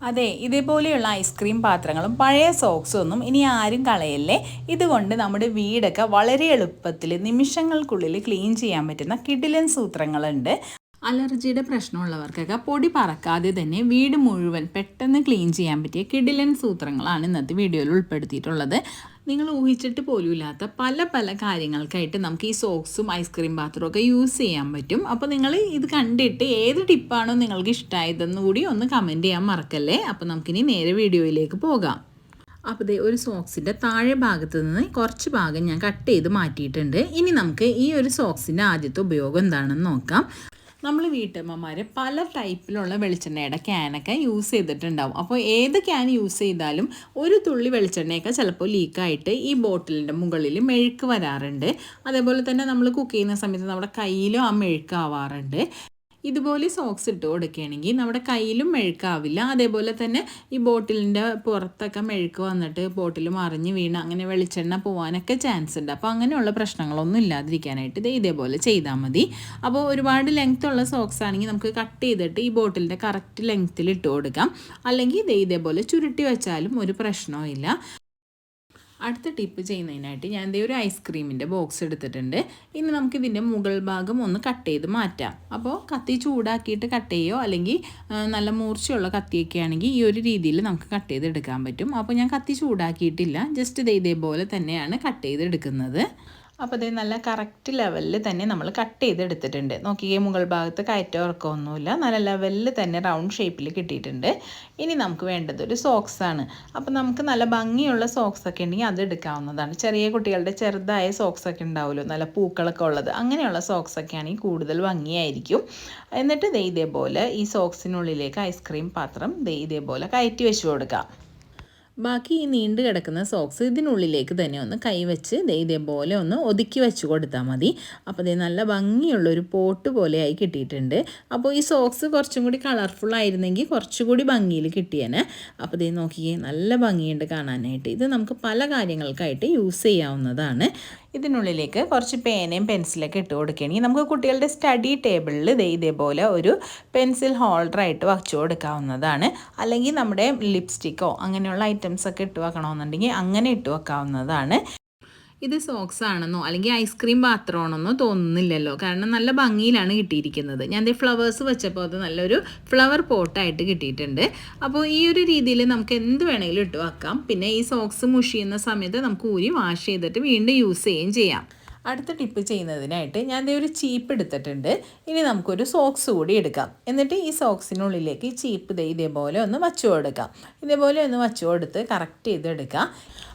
അതെ ഇതേപോലെയുള്ള ഐസ്ക്രീം പാത്രങ്ങളും പഴയ സോക്സും ഒന്നും ഇനി ആരും കളയല്ലേ? ഇതുകൊണ്ട് നമ്മുടെ വീടൊക്കെ വളരെ എളുപ്പത്തിൽ നിമിഷങ്ങൾക്കുള്ളിൽ ക്ലീൻ ചെയ്യാൻ പറ്റുന്ന കിടിലൻ സൂത്രങ്ങളുണ്ട്. അലർജിയുടെ പ്രശ്നമുള്ളവർക്കൊക്കെ പൊടി പറക്കാതെ തന്നെ വീട് മുഴുവൻ പെട്ടെന്ന് ക്ലീൻ ചെയ്യാൻ പറ്റിയ കിടിലൻ സൂത്രങ്ങളാണ് ഇന്നത്തെ വീഡിയോയിൽ ഉൾപ്പെടുത്തിയിട്ടുള്ളത്. നിങ്ങൾ ഊഹിച്ചിട്ട് പോലുമില്ലാത്ത പല പല കാര്യങ്ങൾക്കായിട്ട് നമുക്ക് ഈ സോക്സും ഐസ്ക്രീം പാത്രവും ഒക്കെ യൂസ് ചെയ്യാൻ പറ്റും. അപ്പോൾ നിങ്ങൾ ഇത് കണ്ടിട്ട് ഏത് ടിപ്പാണോ നിങ്ങൾക്ക് ഇഷ്ടമായതെന്ന് കൂടി ഒന്ന് കമന്റ് ചെയ്യാൻ മറക്കല്ലേ? അപ്പോൾ നമുക്കിനി നേരെ വീഡിയോയിലേക്ക് പോകാം. അപ്പോൾ ദേ ഒരു സോക്സിന്റെ താഴെ ഭാഗത്ത് നിന്ന് കുറച്ച് ഭാഗം ഞാൻ കട്ട് ചെയ്ത് മാറ്റിയിട്ടുണ്ട്. ഇനി നമുക്ക് ഈ ഒരു സോക്സിന്റെ ആദ്യത്തെ ഉപയോഗം എന്താണെന്ന് നോക്കാം. നമ്മൾ വീട്ടമ്മമാർ പല ടൈപ്പിലുള്ള വെളിച്ചെണ്ണയുടെ ക്യാനൊക്കെ യൂസ് ചെയ്തിട്ടുണ്ടാവും. അപ്പോൾ ഏത് ക്യാൻ യൂസ് ചെയ്താലും ഒരു തുള്ളി വെളിച്ചെണ്ണയൊക്കെ ചിലപ്പോൾ ലീക്കായിട്ട് ഈ ബോട്ടിലിന്റെ മുകളിൽ മെഴുക്ക് വരാറുണ്ട്. അതേപോലെ തന്നെ നമ്മൾ കുക്ക് ചെയ്യുന്ന സമയത്ത് നമ്മുടെ കയ്യിലും ആ മെഴുക്ക് ആവാറുണ്ട്. ഇതുപോലെ സോക്സ് ഇട്ട് കൊടുക്കുകയാണെങ്കിൽ നമ്മുടെ കയ്യിലും മെഴുക്കാവില്ല. അതേപോലെ തന്നെ ഈ ബോട്ടിലിന്റെ പുറത്തൊക്കെ മെഴുക്ക് വന്നിട്ട് ബോട്ടിൽ മറിഞ്ഞ് വീണ് അങ്ങനെ വെളിച്ചെണ്ണ പോകാനൊക്കെ ചാൻസ് ഉണ്ട്. അപ്പോൾ അങ്ങനെയുള്ള പ്രശ്നങ്ങളൊന്നും ഇല്ലാതിരിക്കാനായിട്ട് ഇത് ഇതേപോലെ ചെയ്താൽ മതി. അപ്പോൾ ഒരുപാട് ലെങ്ത് ഉള്ള സോക്സ് ആണെങ്കിൽ നമുക്ക് കട്ട് ചെയ്തിട്ട് ഈ ബോട്ടിലിന്റെ കറക്റ്റ് ലെങ്ത്തിൽ ഇട്ട് കൊടുക്കാം. അല്ലെങ്കിൽ ഇത് ഇതേപോലെ ചുരുട്ടി വെച്ചാലും ഒരു പ്രശ്നവും ഇല്ല. അടുത്ത ടിപ്പ് ചെയ്യുന്നതിനായിട്ട് ഞാൻ ദേ ഒരു ഐസ്ക്രീമിന്റെ ബോക്സ് എടുത്തിട്ടുണ്ട്. ഇനി നമുക്ക് ഇതിന്റെ മുകൾ ഭാഗം ഒന്ന് കട്ട് ചെയ്ത് മാറ്റാം. അപ്പോൾ കത്തി ചൂടാക്കിയിട്ട് കട്ട് ചെയ്യുമോ അല്ലെങ്കിൽ നല്ല മൂർച്ചയുള്ള കത്തിയൊക്കെ ആണെങ്കിൽ ഈ ഒരു രീതിയിൽ നമുക്ക് കട്ട് ചെയ്ത് എടുക്കാൻ പറ്റും. അപ്പോൾ ഞാൻ കത്തി ചൂടാക്കിയിട്ടില്ല. ജസ്റ്റ് ഇതേ ഇതേപോലെ തന്നെയാണ് കട്ട് ചെയ്ത് എടുക്കുന്നത്. അപ്പോൾ ഇത് നല്ല കറക്റ്റ് ലെവലിൽ തന്നെ നമ്മൾ കട്ട് ചെയ്തെടുത്തിട്ടുണ്ട്. നോക്കിയേ മുകൾ ഭാഗത്ത് കയറ്റം ഇറക്കമൊന്നുമില്ല നല്ല ലെവലിൽ തന്നെ റൗണ്ട് ഷേപ്പിൽ കിട്ടിയിട്ടുണ്ട്. ഇനി നമുക്ക് വേണ്ടത് ഒരു സോക്സ് ആണ്. അപ്പോൾ നമുക്ക് നല്ല ഭംഗിയുള്ള സോക്സ് ഒക്കെ ഉണ്ടെങ്കിൽ അത് എടുക്കാവുന്നതാണ്. ചെറിയ കുട്ടികളുടെ ചെറുതായ സോക്സ് ഒക്കെ ഉണ്ടാവുമല്ലോ. നല്ല പൂക്കളൊക്കെ ഉള്ളത്. അങ്ങനെയുള്ള സോക്സ് ഒക്കെ ആണെങ്കിൽ കൂടുതൽ ഭംഗിയായിരിക്കും. എന്നിട്ട് ദേ ഇതേപോലെ ഈ സോക്സിനുള്ളിലേക്ക് ഐസ്ക്രീം പാത്രം ദേ ഇതേപോലെ കയറ്റി വെച്ച് കൊടുക്കാം. ബാക്കി ഈ നീണ്ടു കിടക്കുന്ന സോക്സ് ഇതിനുള്ളിലേക്ക് തന്നെ ഒന്ന് കൈവച്ച് ഇതേപോലെ ഒന്ന് ഒതുക്കി വെച്ച് കൊടുത്താൽ മതി. അപ്പോൾ ഇത് നല്ല ഭംഗിയുള്ളൊരു പോട്ട് പോലെയായി കിട്ടിയിട്ടുണ്ട്. അപ്പോൾ ഈ സോക്സ് കുറച്ചും കൂടി കളർഫുൾ ആയിരുന്നെങ്കിൽ കുറച്ചുകൂടി ഭംഗിയിൽ കിട്ടിയേനെ. അപ്പോൾ ഇത് നോക്കിയേ നല്ല ഭംഗിയുണ്ട് കാണാനായിട്ട്. ഇത് നമുക്ക് പല കാര്യങ്ങൾക്കായിട്ട് യൂസ് ചെയ്യാവുന്നതാണ്. ഇതിനുള്ളിലേക്ക് കുറച്ച് പേനയും പെൻസിലൊക്കെ ഇട്ട് കൊടുക്കുകയാണെങ്കിൽ നമുക്ക് കുട്ടികളുടെ സ്റ്റഡി ടേബിളിൽ ഇതേപോലെ ഒരു പെൻസിൽ ഹോൾഡറായിട്ട് വച്ചു കൊടുക്കാവുന്നതാണ്. അല്ലെങ്കിൽ നമ്മുടെ ലിപ്സ്റ്റിക്കോ അങ്ങനെയുള്ള ഐറ്റംസൊക്കെ ഇട്ട് വെക്കണമെന്നുണ്ടെങ്കിൽ അങ്ങനെ ഇട്ട് വെക്കാവുന്നതാണ്. ഇത് സോക്സ് ആണെന്നോ അല്ലെങ്കിൽ ഐസ്ക്രീം പാത്രമാണെന്നോ തോന്നുന്നില്ലല്ലോ. കാരണം നല്ല ഭംഗിയിലാണ് കിട്ടിയിരിക്കുന്നത്. ഞാൻ ദേ ഫ്ലവേഴ്സ് വെച്ചപ്പോൾ അത് നല്ലൊരു ഫ്ലവർ പോട്ടായിട്ട് കിട്ടിയിട്ടുണ്ട്. അപ്പോൾ ഈ ഒരു രീതിയിൽ നമുക്ക് എന്ത് വേണമെങ്കിലും ഇട്ട് വെക്കാം. പിന്നെ ഈ സോക്സ് മുഷിയുന്ന സമയത്ത് നമുക്ക് ഊരി വാഷ് ചെയ്തിട്ട് വീണ്ടും യൂസ് ചെയ്യുകയും ചെയ്യാം. അടുത്ത ടിപ്പ് ചെയ്യുന്നതിനായിട്ട് ഞാൻ ദേ ഒരു ചീപ്പ് എടുത്തിട്ടുണ്ട്. ഇനി നമുക്കൊരു സോക്സ് കൂടി എടുക്കാം. എന്നിട്ട് ഈ സോക്സിനുള്ളിലേക്ക് ഈ ചീപ്പ് ദേ ഇതേപോലെ ഒന്ന് വച്ചു കൊടുക്കാം ഇതേപോലെ ഒന്ന് വച്ചു കൊടുത്ത് കറക്റ്റ് ചെയ്തെടുക്കാം.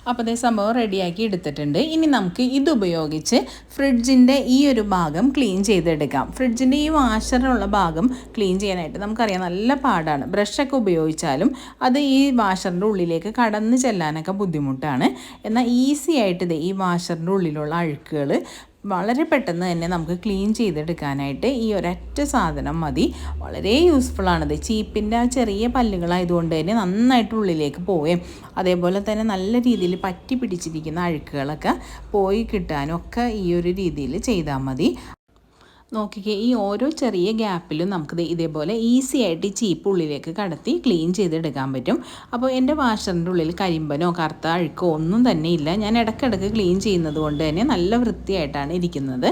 അപ്പോൾ അതേ സംഭവം റെഡിയാക്കി എടുത്തിട്ടുണ്ട്. ഇനി നമുക്ക് ഇത് ഉപയോഗിച്ച് ഫ്രിഡ്ജിന്റെ ഈ ഒരു ഭാഗം ക്ലീൻ ചെയ്തെടുക്കാം. ഫ്രിഡ്ജിന്റെ ഈ വാഷറിനുള്ള ഭാഗം ക്ലീൻ ചെയ്യാനായിട്ട് നമുക്കറിയാം നല്ല പാടാണ്. ബ്രഷൊക്കെ ഉപയോഗിച്ചാലും അത് ഈ വാഷറിന്റെ ഉള്ളിലേക്ക് കടന്ന് ചെല്ലാനൊക്കെ ബുദ്ധിമുട്ടാണ്. എന്നാൽ ഈസി ആയിട്ട് ഇത് ഈ വാഷറിന്റെ ഉള്ളിലുള്ള അഴുക്കുകൾ വളരെ പെട്ടെന്ന് തന്നെ നമുക്ക് ക്ലീൻ ചെയ്തെടുക്കാനായിട്ട് ഈ ഒരൊറ്റ സാധനം മതി. വളരെ യൂസ്ഫുള്ളാണിത് ചീപ്പിന്റെ ആ ചെറിയ പല്ലുകളായതുകൊണ്ട് തന്നെ നന്നായിട്ട് ഉള്ളിലേക്ക് പോവുകയും അതേപോലെ തന്നെ നല്ല രീതിയിൽ പറ്റി പിടിച്ചിരിക്കുന്ന അഴുക്കുകളൊക്കെ പോയി കിട്ടാനും ഒക്കെ ഈ ഒരു രീതിയിൽ ചെയ്താൽ മതി. നോക്കിക്കേ ഈ ഓരോ ചെറിയ ഗ്യാപ്പിലും നമുക്ക് ഇതേപോലെ ഈസി ആയിട്ട് ഈ ചീപ്പ് ഉള്ളിലേക്ക് കടത്തി ക്ലീൻ ചെയ്തെടുക്കാൻ പറ്റും. അപ്പോൾ എന്റെ വാഷറിന്റെ ഉള്ളിൽ കരിമ്പനോ കറുത്ത അഴുക്കോ ഒന്നും തന്നെ ഇല്ല. ഞാൻ ഇടയ്ക്കിടയ്ക്ക് ക്ലീൻ ചെയ്യുന്നത് കൊണ്ട് തന്നെ നല്ല വൃത്തിയായിട്ടാണ് ഇരിക്കുന്നത്.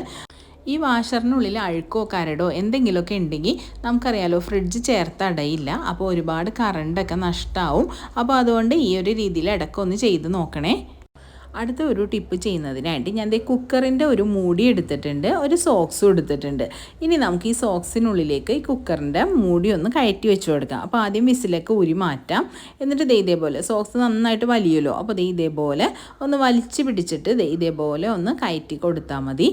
ഈ വാഷറിനുള്ളിൽ അഴുക്കോ കരടോ എന്തെങ്കിലുമൊക്കെ ഉണ്ടെങ്കിൽ നമുക്കറിയാലോ ഫ്രിഡ്ജ് ചേർത്ത് അടയില്ല. അപ്പോൾ ഒരുപാട് കറണ്ടൊക്കെ നഷ്ടമാവും അപ്പോൾ അതുകൊണ്ട് ഈ ഒരു രീതിയിൽ ഇടയ്ക്കൊന്ന് ചെയ്ത് നോക്കണേ. അടുത്ത ഒരു ടിപ്പ് ചെയ്യുന്നതിനായിട്ട് ഞാൻ ദേ കുക്കറിന്റെ ഒരു മൂടി എടുത്തിട്ടുണ്ട് ഒരു സോക്സും എടുത്തിട്ടുണ്ട് ഇനി നമുക്ക് ഈ സോക്സിനുള്ളിലേക്ക് ഈ കുക്കറിന്റെ മൂടി ഒന്ന് കയറ്റി വെച്ച് കൊടുക്കാം. അപ്പോൾ ആദ്യം വിസിലൊക്കെ ഉരി മാറ്റാം. എന്നിട്ട് ദേ ഇതേപോലെ സോക്സ് നന്നായിട്ട് വലിയല്ലോ അപ്പോൾ ദേ ഇതേപോലെ ഒന്ന് വലിച്ചു പിടിച്ചിട്ട് ദേ ഇതേപോലെ ഒന്ന് കയറ്റി കൊടുത്താൽ മതി.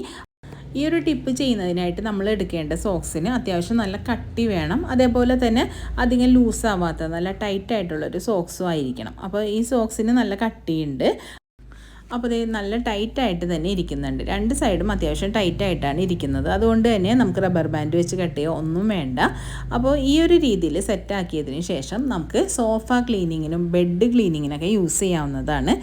ഈ ഒരു ടിപ്പ് ചെയ്യുന്നതിനായിട്ട് നമ്മൾ എടുക്കേണ്ട സോക്സിന് അത്യാവശ്യം നല്ല കട്ടി വേണം. അതേപോലെ തന്നെ അധികം ലൂസാവാത്ത നല്ല ടൈറ്റ് ആയിട്ടുള്ളൊരു സോക്സും ആയിരിക്കണം. അപ്പോൾ ഈ സോക്സിന് നല്ല കട്ടിയുണ്ട്. അപ്പോൾ ഇത് നല്ല ടൈറ്റായിട്ട് തന്നെ ഇരിക്കുന്നുണ്ട്. രണ്ട് സൈഡും അത്യാവശ്യം ടൈറ്റായിട്ടാണ് ഇരിക്കുന്നത്. അതുകൊണ്ട് തന്നെ നമുക്ക് റബ്ബർ ബാൻഡ് വെച്ച് കെട്ടിയോ ഒന്നും വേണ്ട. അപ്പോൾ ഈ ഒരു രീതിയിൽ സെറ്റാക്കിയതിന് ശേഷം നമുക്ക് സോഫ ക്ലീനിങ്ങിനും ബെഡ് ക്ലീനിങ്ങിനൊക്കെ യൂസ് ചെയ്യാവുന്നതാണ്.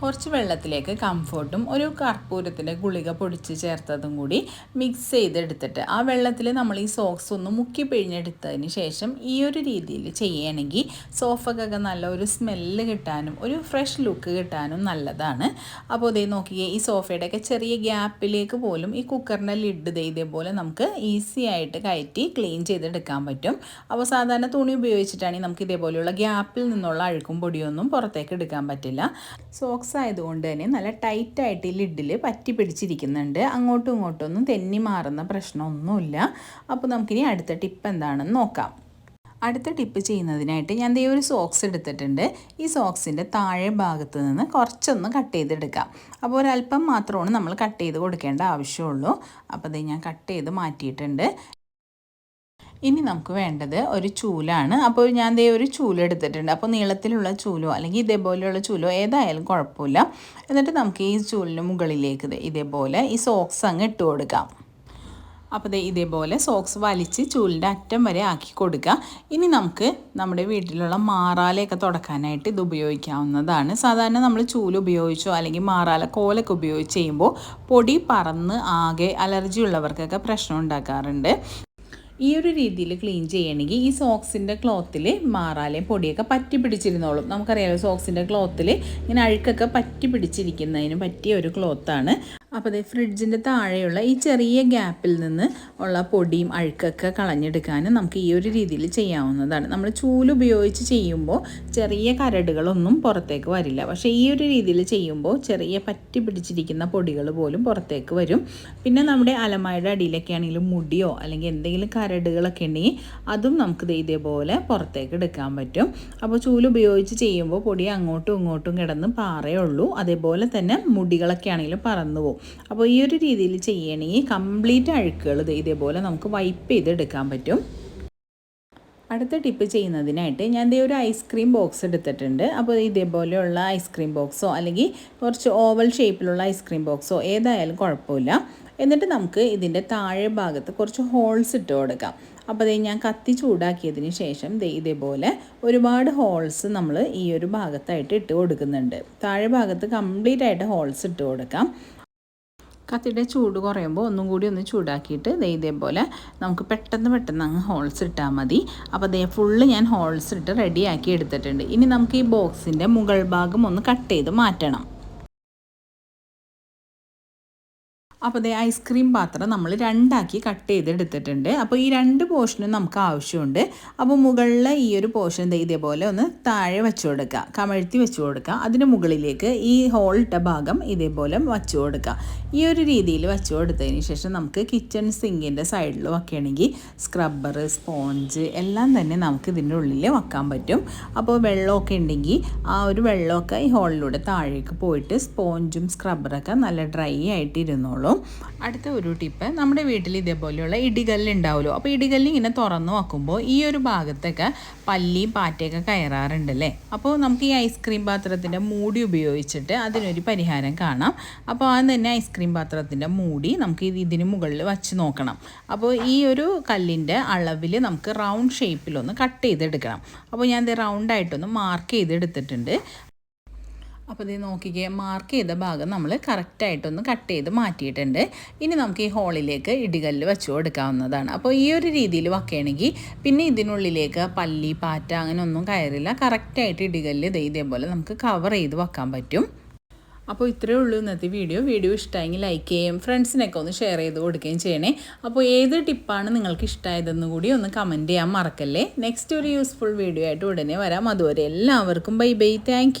കുറച്ച് വെള്ളത്തിലേക്ക് കംഫോർട്ടും ഒരു കർപ്പൂരത്തിന്റെ ഗുളിക പൊടിച്ച് ചേർത്തതും കൂടി മിക്സ് ചെയ്തെടുത്തിട്ട് ആ വെള്ളത്തിൽ നമ്മൾ ഈ സോക്സ് ഒന്ന് മുക്കി പിഴിഞ്ഞെടുത്തതിന് ശേഷം ഈ ഒരു രീതിയിൽ ചെയ്യുകയാണെങ്കിൽ സോഫക്കൊക്കെ നല്ല ഒരു സ്മെല്ല് കിട്ടാനും ഒരു ഫ്രഷ് ലുക്ക് കിട്ടാനും നല്ലതാണ്. അപ്പോൾ ഇതേ നോക്കിയേ ഈ സോഫയുടെയൊക്കെ ചെറിയ ഗ്യാപ്പിലേക്ക് പോലും ഈ കുക്കറിന്റെ ലിഡ് ഇതേപോലെ നമുക്ക് ഈസി ആയിട്ട് കയറ്റി ക്ലീൻ ചെയ്തെടുക്കാൻ പറ്റും. അപ്പോൾ സാധാരണ തുണി ഉപയോഗിച്ചിട്ടാണെങ്കിൽ നമുക്ക് ഇതേപോലെയുള്ള ഗ്യാപ്പിൽ നിന്നുള്ള അഴുക്കും പൊടിയൊന്നും പുറത്തേക്ക് എടുക്കാൻ പറ്റില്ല. സോക്സ് ആയതുകൊണ്ട് തന്നെ നല്ല ടൈറ്റായിട്ട് ലിഡിൽ പറ്റി പിടിച്ചിരിക്കുന്നുണ്ട്. അങ്ങോട്ടും ഇങ്ങോട്ടും ഒന്നും തെന്നി മാറുന്ന പ്രശ്നമൊന്നുമില്ല. അപ്പോൾ നമുക്കിനി അടുത്ത ടിപ്പ് എന്താണെന്ന് നോക്കാം. അടുത്ത ടിപ്പ് ചെയ്യുന്നതിനായിട്ട് ഞാൻ ദേ ഒരു സോക്സ് എടുത്തിട്ടുണ്ട്. ഈ സോക്സിന്റെ താഴെ ഭാഗത്ത് നിന്ന് കുറച്ചൊന്ന് കട്ട് ചെയ്തെടുക്കാം. അപ്പോൾ ഒരല്പം മാത്രമാണ് നമ്മൾ കട്ട് ചെയ്ത് കൊടുക്കേണ്ട ആവശ്യമുള്ളൂ. അപ്പോൾ അത് ഞാൻ കട്ട് ചെയ്ത് മാറ്റിയിട്ടുണ്ട്. ഇനി നമുക്ക് വേണ്ടത് ഒരു ചൂലാണ്. അപ്പോൾ ഞാൻ ദേ ഒരു ചൂൽ എടുത്തിട്ടുണ്ട്. അപ്പോൾ നീളത്തിലുള്ള ചൂലോ അല്ലെങ്കിൽ ഇതേപോലെയുള്ള ചൂലോ ഏതായാലും കുഴപ്പമില്ല. എന്നിട്ട് നമുക്ക് ഈ ചൂലിന് മുകളിലേക്ക് ഇതേപോലെ ഈ സോക്സ് അങ്ങ് ഇട്ട് കൊടുക്കാം. അപ്പോൾ ദേ ഇതേപോലെ സോക്സ് വലിച്ച് ചൂലിന്റെ അറ്റം വരെ ആക്കി കൊടുക്കുക. ഇനി നമുക്ക് നമ്മുടെ വീട്ടിലുള്ള മാറാലയൊക്കെ തുടക്കാനായിട്ട് ഇത് ഉപയോഗിക്കാവുന്നതാണ്. സാധാരണ നമ്മൾ ചൂൽ ഉപയോഗിച്ചോ അല്ലെങ്കിൽ മാറാല കോലൊക്കെ ഉപയോഗിച്ച് ചെയ്യുമ്പോൾ പൊടി പറന്ന് ആകെ അലർജി ഉള്ളവർക്കൊക്കെ പ്രശ്നം ഉണ്ടാക്കാറുണ്ട്. ഈ ഒരു രീതിയിൽ ക്ലീൻ ചെയ്യണമെങ്കിൽ ഈ സോക്സിന്റെ ക്ലോത്തിൽ മാറാലേയും പൊടിയൊക്കെ പറ്റി പിടിച്ചിരുന്നോളും. നമുക്കറിയാമല്ലോ സോക്സിന്റെ ക്ലോത്തിൽ ഇങ്ങനെ അഴുക്കൊക്കെ പറ്റി പിടിച്ചിരിക്കുന്നതിന് പറ്റിയ ഒരു ക്ലോത്താണ് അപ്പോൾ അതേ ഫ്രിഡ്ജിന്റെ താഴെയുള്ള ഈ ചെറിയ ഗ്യാപ്പിൽ നിന്ന് ഉള്ള പൊടിയും അഴുക്കൊക്കെ കളഞ്ഞെടുക്കാനും നമുക്ക് ഈ ഒരു രീതിയിൽ ചെയ്യാവുന്നതാണ്. നമ്മൾ ചൂൽ ഉപയോഗിച്ച് ചെയ്യുമ്പോൾ ചെറിയ കരടുകളൊന്നും പുറത്തേക്ക് വരില്ല. പക്ഷേ ഈ ഒരു രീതിയിൽ ചെയ്യുമ്പോൾ ചെറിയ പറ്റി പിടിച്ചിരിക്കുന്ന പൊടികൾ പോലും പുറത്തേക്ക് വരും. പിന്നെ നമ്മുടെ അലമായുടെ അടിയിലൊക്കെ ആണെങ്കിലും മുടിയോ അല്ലെങ്കിൽ എന്തെങ്കിലും കരടുകളൊക്കെ ഉണ്ടെങ്കിൽ അതും നമുക്ക് ഇതേപോലെ പുറത്തേക്ക് എടുക്കാൻ പറ്റും. അപ്പോൾ ചൂൽ ഉപയോഗിച്ച് ചെയ്യുമ്പോൾ പൊടി അങ്ങോട്ടും ഇങ്ങോട്ടും കിടന്ന് പാറയുള്ളൂ അതേപോലെ തന്നെ മുടികളൊക്കെ ആണെങ്കിലും പറന്നു പോകും. അപ്പോൾ ഈ ഒരു രീതിയിൽ ചെയ്യണമെങ്കിൽ കംപ്ലീറ്റ് അഴുക്കുകൾ ഇതേപോലെ നമുക്ക് വൈപ്പ് ചെയ്തെടുക്കാൻ പറ്റും. അടുത്ത ടിപ്പ് ചെയ്യുന്നതിനായിട്ട് ഞാൻ ഇതേ ഒരു ഐസ്ക്രീം ബോക്സ് എടുത്തിട്ടുണ്ട്. അപ്പോൾ ഇതേപോലെയുള്ള ഐസ്ക്രീം ബോക്സോ അല്ലെങ്കിൽ കുറച്ച് ഓവൽ ഷേപ്പിലുള്ള ഐസ്ക്രീം ബോക്സോ ഏതായാലും കുഴപ്പമില്ല. എന്നിട്ട് നമുക്ക് ഇതിന്റെ താഴെ ഭാഗത്ത് കുറച്ച് ഹോൾസ് ഇട്ട് കൊടുക്കാം. അപ്പോൾ അതേ ഞാൻ കത്തി ചൂടാക്കിയതിന് ശേഷം ഇതേപോലെ ഒരുപാട് ഹോൾസ് നമ്മൾ ഈ ഒരു ഭാഗത്തായിട്ട് ഇട്ട് കൊടുക്കുന്നുണ്ട്. താഴെ ഭാഗത്ത് കംപ്ലീറ്റ് ആയിട്ട് ഹോൾസ് ഇട്ട് കൊടുക്കാം. കത്തിയുടെ ചൂട് കുറയുമ്പോൾ ഒന്നും കൂടി ഒന്ന് ചൂടാക്കിയിട്ട് ദേ ഇതേപോലെ നമുക്ക് പെട്ടെന്ന് പെട്ടെന്ന് അങ്ങ് ഹോൾസ് ഇട്ടാൽ മതി. അപ്പോൾ ദേ ഫുള്ള് ഞാൻ ഹോൾസ് ഇട്ട് റെഡിയാക്കി എടുത്തിട്ടുണ്ട്. ഇനി നമുക്ക് ഈ ബോക്സിന്റെ മുകൾ ഭാഗം ഒന്ന് കട്ട് ചെയ്ത് മാറ്റണം. അപ്പോൾ അതേ ഐസ്ക്രീം പാത്രം നമ്മൾ രണ്ടാക്കി കട്ട് ചെയ്തെടുത്തിട്ടുണ്ട്. അപ്പോൾ ഈ രണ്ട് പോർഷനും നമുക്ക് ആവശ്യമുണ്ട്. അപ്പോൾ മുകളിലെ ഈ ഒരു പോർഷൻ ഇതേപോലെ ഒന്ന് താഴെ വെച്ച് കൊടുക്കുക. കമഴ്ത്തി വെച്ച് കൊടുക്കുക. അതിന് മുകളിലേക്ക് ഈ ഹോൾ ഭാഗം ഇതേപോലെ വച്ച് കൊടുക്കുക. ഈ ഒരു രീതിയിൽ വെച്ച് കൊടുത്തതിന് ശേഷം നമുക്ക് കിച്ചൺ സിങ്കിന്റെ സൈഡിൽ വയ്ക്കുകയാണെങ്കിൽ സ്ക്രബ്ബർ സ്പോഞ്ച് എല്ലാം തന്നെ നമുക്ക് ഇതിന്റെ ഉള്ളിൽ വെക്കാൻ പറ്റും. അപ്പോൾ വെള്ളമൊക്കെ ഉണ്ടെങ്കിൽ ആ ഒരു വെള്ളമൊക്കെ ഈ ഹോളിലൂടെ താഴേക്ക് പോയിട്ട് സ്പോഞ്ചും സ്ക്രബ്ബറൊക്കെ നല്ല ഡ്രൈ ആയിട്ട് അടുത്ത ഒരു ടിപ്പ് നമ്മുടെ വീട്ടിൽ ഇതേപോലെയുള്ള ഇടികല്ല് ഉണ്ടാവുമല്ലോ. അപ്പോൾ ഇടികല്ല് ഇങ്ങനെ തുറന്നു വെക്കുമ്പോൾ ഈ ഒരു ഭാഗത്തൊക്കെ പല്ലിയും പാറ്റയൊക്കെ കയറാറുണ്ട് അല്ലേ? അപ്പോൾ നമുക്ക് ഈ ഐസ്ക്രീം പാത്രത്തിന്റെ മൂടി ഉപയോഗിച്ചിട്ട് അതിനൊരു പരിഹാരം കാണാം. അപ്പോൾ അത് തന്നെ ഐസ്ക്രീം പാത്രത്തിന്റെ മൂടി നമുക്ക് ഇതിന് മുകളിൽ വച്ച് നോക്കണം. അപ്പോൾ ഈ ഒരു കല്ലിന്റെ അളവിൽ നമുക്ക് റൗണ്ട് ഷേപ്പിലൊന്ന് കട്ട് ചെയ്തെടുക്കണം. അപ്പോൾ ഞാൻ ഇത് റൗണ്ടായിട്ടൊന്ന് മാർക്ക് ചെയ്തെടുത്തിട്ടുണ്ട്. അപ്പോൾ ഇത് നോക്കിക്കേ മാർക്ക് ചെയ്ത ഭാഗം നമ്മൾ കറക്റ്റായിട്ടൊന്ന് കട്ട് ചെയ്ത് മാറ്റിയിട്ടുണ്ട്. ഇനി നമുക്ക് ഈ ഹോളിലേക്ക് ഇടികല്ല് വെച്ച് കൊടുക്കാവുന്നതാണ്. അപ്പോൾ ഈ ഒരു രീതിയിൽ വയ്ക്കുകയാണെങ്കിൽ പിന്നെ ഇതിനുള്ളിലേക്ക് പല്ലി പാറ്റ അങ്ങനെ ഒന്നും കയറില്ല കറക്റ്റായിട്ട് ഇടികല്ല് ഇത് ഇതേപോലെ നമുക്ക് കവർ ചെയ്ത് വെക്കാൻ പറ്റും. അപ്പോൾ ഇത്രയേ ഉള്ളൂ ഇന്നത്തെ വീഡിയോ വീഡിയോ ഇഷ്ടമായെങ്കിൽ ലൈക്ക് ചെയ്യും ഫ്രണ്ട്സിനൊക്കെ ഒന്ന് ഷെയർ ചെയ്ത് കൊടുക്കുകയും ചെയ്യണേ. അപ്പോൾ ഏത് ടിപ്പാണ് നിങ്ങൾക്ക് ഇഷ്ടമായതെന്ന് കൂടി ഒന്ന് കമന്റ് ചെയ്യാൻ മറക്കല്ലേ. നെക്സ്റ്റ് ഒരു യൂസ്ഫുൾ വീഡിയോ ആയിട്ട് ഉടനെ വരാം. അതുവരെ എല്ലാവർക്കും ബൈ ബൈ താങ്ക്